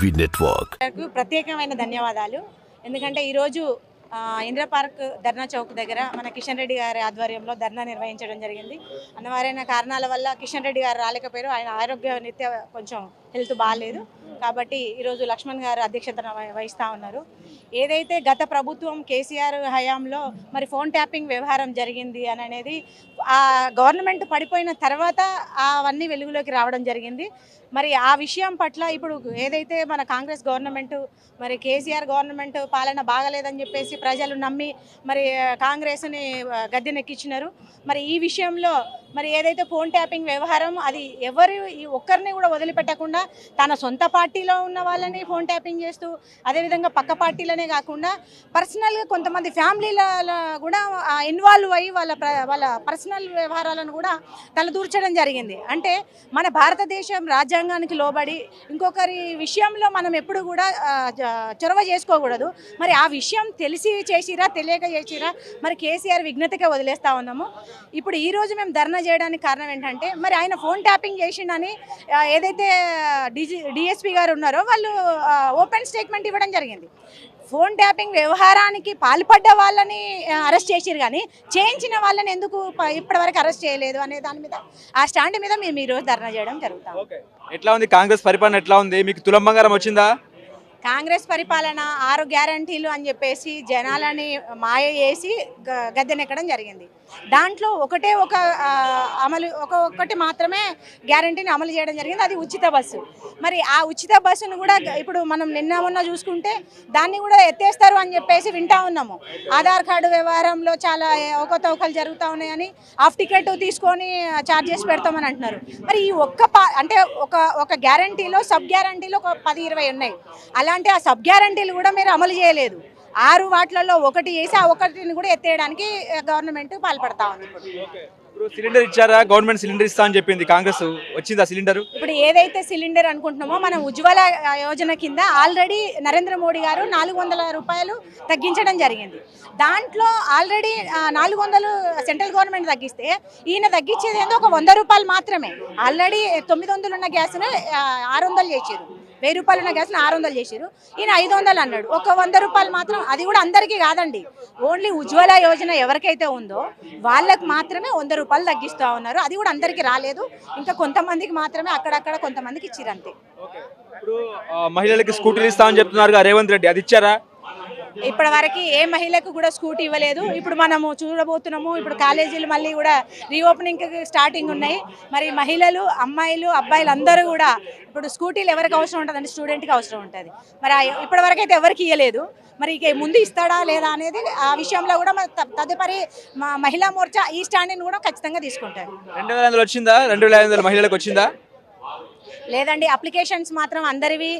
TV network. ప్రత్యేకమైన ధన్యవాదాలు. ఎందుకంటే ఈరోజు ఇంద్రపార్క్ ఇందిరా పార్క్ ధర్నా చౌక్ దగ్గర మన కిషన్ రెడ్డి గారి ఆధ్వర్యంలో ధర్నా నిర్వహించడం జరిగింది. అన్నవారైన కారణాల వల్ల కిషన్ రెడ్డి గారు రాలేకపోయారు. ఆయన ఆరోగ్య నిత్య కొంచెం హెల్త్ బాగాలేదు. కాబట్టి ఈరోజు లక్ష్మణ్ గారు అధ్యక్షతన వహిస్తూ వహిస్తా ఉన్నారు. ఏదైతే గత ప్రభుత్వం కేసీఆర్ హయాంలో మరి ఫోన్ ట్యాపింగ్ వ్యవహారం జరిగింది అని అనేది ఆ గవర్నమెంట్ పడిపోయిన తర్వాత అవన్నీ వెలుగులోకి రావడం జరిగింది. మరి ఆ విషయం పట్ల ఇప్పుడు ఏదైతే మన కాంగ్రెస్ గవర్నమెంట్ మరి కేసీఆర్ గవర్నమెంట్ పాలన బాగలేదని చెప్పేసి ప్రజలు నమ్మి మరి కాంగ్రెస్ని గద్దెనెక్కించినారు. మరి ఈ విషయంలో మరి ఏదైతే ఫోన్ ట్యాపింగ్ వ్యవహారం అది ఎవరు ఒక్కరిని కూడా వదిలిపెట్టకుండా తన సొంత పార్టీలో ఉన్న వాళ్ళని ఫోన్ ట్యాపింగ్ చేస్తూ అదేవిధంగా పక్క పార్టీలనే కాకుండా పర్సనల్గా కొంతమంది ఫ్యామిలీల కూడా ఇన్వాల్వ్ అయ్యి వాళ్ళ వాళ్ళ పర్సనల్ వ్యవహారాలను కూడా తలదూర్చడం జరిగింది. అంటే మన భారతదేశం రాజ్యాంగానికి లోబడి ఇంకొకరి విషయంలో మనం ఎప్పుడు కూడా చొరవ చేసుకోకూడదు. మరి ఆ విషయం తెలిసి చేసిరా తెలియక చేసిరా మరి కేసీఆర్ విఘ్నతగా వదిలేస్తా ఉన్నాము. ఇప్పుడు ఈ రోజు మేము ధర్నా చేయడానికి కారణం ఏంటంటే మరి ఆయన ఫోన్ ట్యాపింగ్ చేసిండని ఏదైతే డిజి డిఎస్పీ గారు ఉన్నారో వాళ్ళు ఓపెన్ స్టేట్మెంట్ ఇవ్వడం జరిగింది. ఫోన్ ట్యాపింగ్ వ్యవహారానికి పాల్పడ్డ వాళ్ళని అరెస్ట్ చేసిరు కానీ చేయించిన వాళ్ళని ఎందుకు ఇప్పటివరకు అరెస్ట్ చేయలేదు అనే దాని మీద ఆ స్టాండ్ మీద మేము ఈరోజు ధర్నా చేయడం జరుగుతాం ఎట్లా ఉంది? కాంగ్రెస్ పరిపాలన ఎట్లా ఉంది? మీకు తులం వచ్చిందా? కాంగ్రెస్ పరిపాలన ఆరు గ్యారంటీలు అని చెప్పేసి జనాలని మాయ చేసి గ- గద్దెనెక్కడం జరిగింది. దాంట్లో ఒకటే ఒక అమలు ఒక ఒక్కటి మాత్రమే గ్యారంటీని అమలు చేయడం జరిగింది. అది ఉచిత బస్సు. మరి ఆ ఉచిత బస్సును కూడా ఇప్పుడు మనం నిన్న మొన్న చూసుకుంటే దాన్ని కూడా ఎత్తేస్తారు అని చెప్పేసి వింటా ఉన్నాము. ఆధార్ కార్డు వ్యవహారంలో చాలా ఒకతవకలు జరుగుతూ ఉన్నాయని హాఫ్ టికెట్ తీసుకొని ఛార్జెస్ పెడతామని అంటున్నారు. మరి ఈ ఒక్క అంటే ఒక ఒక గ్యారంటీలో సబ్ గ్యారంటీలో ఒక పది ఇరవై ఉన్నాయి. అలా అలాంటి ఆ సబ్ గ్యారంటీలు కూడా మీరు అమలు చేయలేదు. ఆరు వాటిలలో ఒకటి వేసి ఆ ఒకటిని కూడా ఎత్తేయడానికి గవర్నమెంట్ పాల్పడతా ఉంది. ఇప్పుడు సిలిండర్ ఇచ్చారా? గవర్నమెంట్ సిలిండర్ ఇస్తా అని చెప్పింది. కాంగ్రెస్ వచ్చిందా సిలిండర్? ఇప్పుడు ఏదైతే సిలిండర్ అనుకుంటున్నామో మనం ఉజ్వల యోజన కింద ఆల్రెడీ నరేంద్ర మోడీ గారు నాలుగు వందల రూపాయలు తగ్గించడం జరిగింది. దాంట్లో ఆల్రెడీ నాలుగు వందలు సెంట్రల్ గవర్నమెంట్ తగ్గిస్తే ఈయన తగ్గించేది ఏందో ఒక వంద రూపాయలు మాత్రమే. ఆల్రెడీ తొమ్మిది వందలు ఉన్న గ్యాస్ను ఆరు వందలు చేసారు వెయ్యి రూపాయలు ఉన్న గ్యాస్ని ఆరు వందలు చేసారు ఈయన ఐదు వందలు అన్నాడు. ఒక వంద రూపాయలు మాత్రం అది కూడా అందరికీ కాదండి. ఓన్లీ ఉజ్వల యోజన ఎవరికైతే ఉందో వాళ్ళకి మాత్రమే వంద రూపాయలు తగ్గిస్తూ ఉన్నారు. అది కూడా అందరికీ రాలేదు. ఇంకా కొంతమందికి మాత్రమే అక్కడక్కడ కొంతమందికి ఇచ్చిరంతే ఇప్పుడు మహిళలకి స్కూటీలు ఇస్తా అని చెప్తున్నారు రేవంత్ రెడ్డి అది ఇచ్చారా? ఇప్పటి వరకు ఏ మహిళకు కూడా స్కూటీ ఇవ్వలేదు. ఇప్పుడు మనము చూడబోతున్నాము ఇప్పుడు కాలేజీలు మళ్ళీ కూడా రీఓపెనింగ్ స్టార్టింగ్ ఉన్నాయి. మరి మహిళలు అమ్మాయిలు అబ్బాయిలు అందరూ కూడా ఇప్పుడు స్కూటీలు ఎవరికి అవసరం ఉంటుంది అంటే స్టూడెంట్కి అవసరం ఉంటుంది. మరి ఇప్పటి వరకు అయితే ఎవరికి ఇవ్వలేదు మరి ఇక ముందు ఇస్తాడా లేదా అనేది ఆ విషయంలో కూడా మన తదుపరి మా మహిళా మోర్చా ఈ స్టాండ్ని కూడా ఖచ్చితంగా తీసుకుంటారు. రెండు వేల ఐదు వందలు వచ్చిందా? రెండు వేల ఐదు వందల మహిళలకు వచ్చిందా? లేదండి అప్లికేషన్స్ మాత్రం అందరివి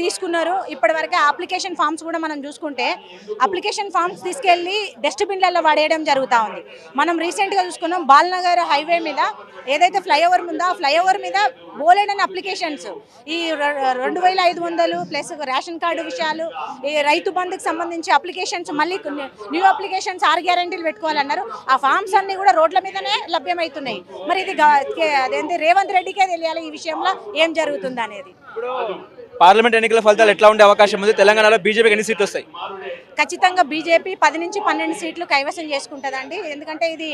తీసుకున్నారు. ఇప్పటివరకు అప్లికేషన్ ఫామ్స్ కూడా మనం చూసుకుంటే అప్లికేషన్ ఫామ్స్ తీసుకెళ్ళి డస్ట్బిన్లలో పడేయడం జరుగుతూ ఉంది. మనం రీసెంట్గా చూసుకున్నాం బాల్నగర్ హైవే మీద ఏదైతే ఫ్లైఓవర్ ఉందో ఆ ఫ్లైఓవర్ మీద బోలేడని అప్లికేషన్స్ ఈ రెండు వేల ఐదు వందలు ప్లస్ రేషన్ కార్డు విషయాలు ఈ రైతు బంధుకు సంబంధించి అప్లికేషన్స్ మళ్ళీ కొన్ని న్యూ అప్లికేషన్స్ ఆర్ గ్యారంటీలు పెట్టుకోవాలన్నారు. ఆ ఫామ్స్ అన్నీ కూడా రోడ్ల మీదనే లభ్యమవుతున్నాయి. మరి ఇది అదేంటి రేవంత్ రెడ్డికే తెలియాలి ఈ విషయంలో. ఏం జరుగుతుంది అనేది ఇప్పుడు పార్లమెంట్ ఎన్నికల ఫలితాలు ఎట్లా ఉండే అవకాశం ఉంది? తెలంగాణలో బీజేపీకి ఎన్ని సీట్లు వస్తాయి? ఖచ్చితంగా బీజేపీ పది నుంచి పన్నెండు సీట్లు కైవసం చేసుకుంటుందండి. ఎందుకంటే ఇది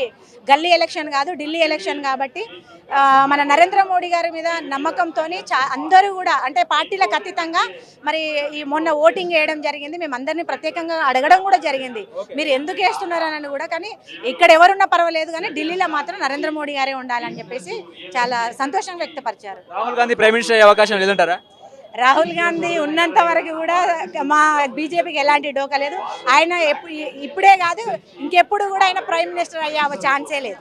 గల్లీ ఎలక్షన్ కాదు ఢిల్లీ ఎలక్షన్ కాబట్టి మన నరేంద్ర మోడీ గారి మీద నమ్మకంతో అందరూ కూడా అంటే పార్టీలకు అతీతంగా మరి ఈ మొన్న ఓటింగ్ వేయడం జరిగింది. మేము అందరినీ ప్రత్యేకంగా అడగడం కూడా జరిగింది. మీరు ఎందుకు వేస్తున్నారని కూడా కానీ ఇక్కడ ఎవరున్నా పర్వాలేదు కానీ ఢిల్లీలో మాత్రం నరేంద్ర మోడీ గారే ఉండాలని చెప్పేసి చాలా సంతోషం వ్యక్తపరిచారు. రాహుల్ గాంధీ ప్రైమ్ మినిస్టర్ అయ్యే అవకాశం లేదంటారా? రాహుల్ గాంధీ ఉన్నంత వరకు కూడా మా బీజేపీకి ఎలాంటి డోకా లేదు. ఆయన ఎప్పుడు ఇప్పుడే కాదు ఇంకెప్పుడు కూడా ఆయన ప్రైమ్ మినిస్టర్ అయ్యే ఛాన్సే లేదు.